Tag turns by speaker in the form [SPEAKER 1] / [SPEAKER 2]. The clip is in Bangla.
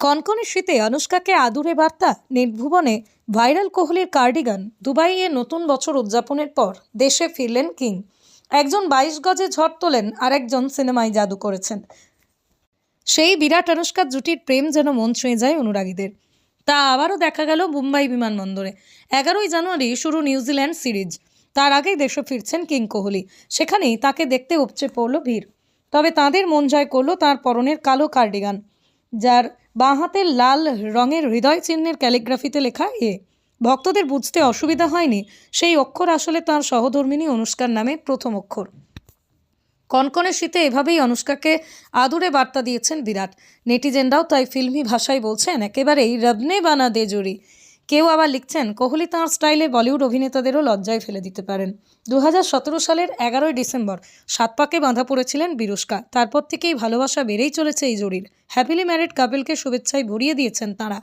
[SPEAKER 1] কনকনে শীতে অনুষ্কাকে আদুরে বার্তা, নির্ভুবনে ভাইরাল কোহলির কার্ডিগান, দুবাইয়ে নতুন বছর উদযাপনের পর দেশে ফিরলেন কিং। একজন বাইশ গজে ঝড় তোলেন আর একজন সিনেমায় জাদু করেছেন। সেই বিরাট অনুষ্কার জুটির প্রেম যেন মন ছুঁয়ে যায় অনুরাগীদের। তা আবারও দেখা গেল মুম্বাই বিমানবন্দরে। এগারোই জানুয়ারি শুরু নিউজিল্যান্ড সিরিজ। তার আগেই দেশে ফিরছেন কিং কোহলি। সেখানেই তাকে দেখতে উপচে পড়ল ভিড়। তবে তাদের মন জয় করল তার পরনের কালো কার্ডিগান। যার বাঁ হাতের লাল রঙের হৃদয় চিহ্নের ক্যালিগ্রাফিতে লেখা এ। ভক্তদের বুঝতে অসুবিধা হয়নি, সেই অক্ষর আসলে তার সহধর্মিনী অনুষ্কার নামে প্রথম অক্ষর। কনকনে শীতে এভাবেই অনুষ্কাকে আদুরে বার্তা দিয়েছেন বিরাট। নেটিজেনরাও তাই ফিল্মি ভাষায় বলছেন, একেবারেই রবনে বানা দে জুড়ি। কেউ আবার লিখছেন, কোহলি তাঁর স্টাইলে বলিউড অভিনেতাদেরও লজ্জায় ফেলে দিতে পারেন। দু হাজার সতেরো সালের এগারোই ডিসেম্বর সাত পাকে বাঁধা পড়েছিলেন বিরুষ্কা তারপর থেকেই ভালোবাসা বেড়েই চলেছে এই জরির। হ্যাপিলি ম্যারিড কাপেলকে শুভেচ্ছায় ভরিয়ে দিয়েছেন তাঁরা।